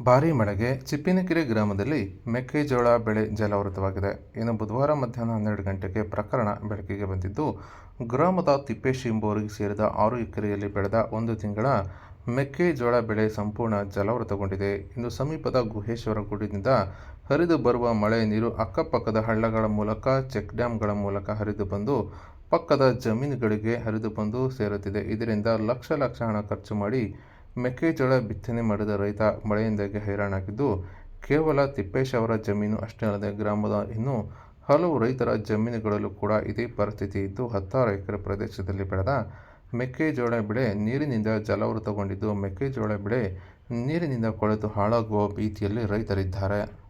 ಭಾರೀ ಮಳೆಗೆ ಚಿಪ್ಪಿನಕೆರೆ ಗ್ರಾಮದಲ್ಲಿ ಮೆಕ್ಕೆಜೋಳ ಬೆಳೆ ಜಲಾವೃತವಾಗಿದೆ. ಇನ್ನು ಬುಧವಾರ ಮಧ್ಯಾಹ್ನ ಹನ್ನೆರಡು ಗಂಟೆಗೆ ಪ್ರಕರಣ ಬೆಳಕಿಗೆ ಬಂದಿದ್ದು, ಗ್ರಾಮದ ತಿಪ್ಪೇಶಿ ಎಂಬುವರಿಗೆ ಸೇರಿದ ಆರು ಎಕರೆಯಲ್ಲಿ ಬೆಳೆದ ಒಂದು ತಿಂಗಳ ಮೆಕ್ಕೆಜೋಳ ಬೆಳೆ ಸಂಪೂರ್ಣ ಜಲಾವೃತಗೊಂಡಿದೆ. ಇನ್ನು ಸಮೀಪದ ಗುಹೇಶ್ವರ ಗುಡಿನಿಂದ ಹರಿದು ಬರುವ ಮಳೆ ನೀರು ಅಕ್ಕಪಕ್ಕದ ಹಳ್ಳಗಳ ಮೂಲಕ, ಚೆಕ್ ಡ್ಯಾಂಗಳ ಮೂಲಕ ಹರಿದು ಬಂದು ಪಕ್ಕದ ಜಮೀನುಗಳಿಗೆ ಹರಿದು ಬಂದು ಸೇರುತ್ತಿದೆ. ಇದರಿಂದ ಲಕ್ಷ ಲಕ್ಷ ಹಣ ಖರ್ಚು ಮಾಡಿ ಮೆಕ್ಕೆಜೋಳ ಬಿತ್ತನೆ ಮಾಡಿದ ರೈತ ಮಳೆಯಿಂದಾಗಿ ಹೈರಾಣಾಗಿದ್ದು, ಕೇವಲ ತಿಪ್ಪೇಶ್ ಅವರ ಜಮೀನು ಅಷ್ಟೇ ಅಲ್ಲದೆ ಗ್ರಾಮದ ಇನ್ನೂ ಹಲವು ರೈತರ ಜಮೀನುಗಳಲ್ಲೂ ಕೂಡ ಇದೇ ಪರಿಸ್ಥಿತಿ ಇದ್ದು, ಹತ್ತಾರು ಎಕರೆ ಪ್ರದೇಶದಲ್ಲಿ ಬೆಳೆದ ಮೆಕ್ಕೆಜೋಳ ಬೆಳೆ ನೀರಿನಿಂದ ಜಲಾವೃತಗೊಂಡಿದ್ದು, ಮೆಕ್ಕೆಜೋಳ ಬೆಳೆ ನೀರಿನಿಂದ ಕೊಳೆತು ಹಾಳಾಗುವ ಭೀತಿಯಲ್ಲಿ ರೈತರಿದ್ದಾರೆ.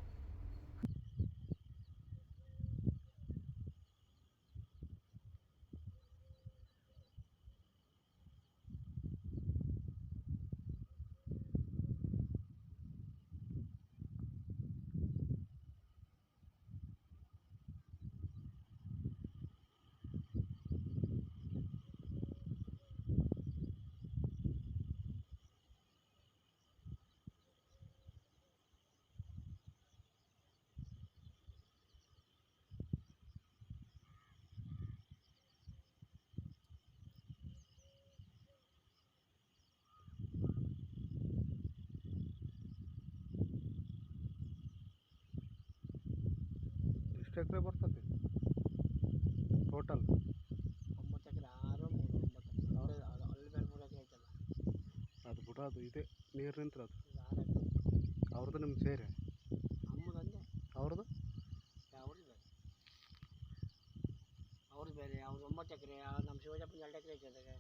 ಎಷ್ಟು ಎಕರೆ ಬರ್ತದೆ? ಟೋಟಲ್ ಒಂಬತ್ತು ಎಕರೆ ಆರು ಮೂರು ಒಂಬತ್ತು ಅದು ಅಲ್ಲಿ ಬೇರೆ ಮೂರು ಎಕರೆ ಐತಲ್ಲ. ಅದು ಬಿಡ ಅದು ಇದೆ. ನೀರು ಅದು. ಇದು ಆರು ಎಕರೆ. ಅವ್ರದ್ದು ನಿಮ್ಗೆ ಸೇರಿ? ನಮ್ಮದು ಅಂದೆ ಅವ್ರದ್ದು? ಅವ್ರದ್ದು ಬೇರೆ ಅವ್ರದ್ದು ಬೇರೆ ಅವ್ರದ್ದು ಒಂಬತ್ತು ಎಕರೆ ನಮ್ಮ ಶಿವಜಪ್ಪನ ಎರಡು ಎಕರೆ ಐತೆ ಅದಾಗ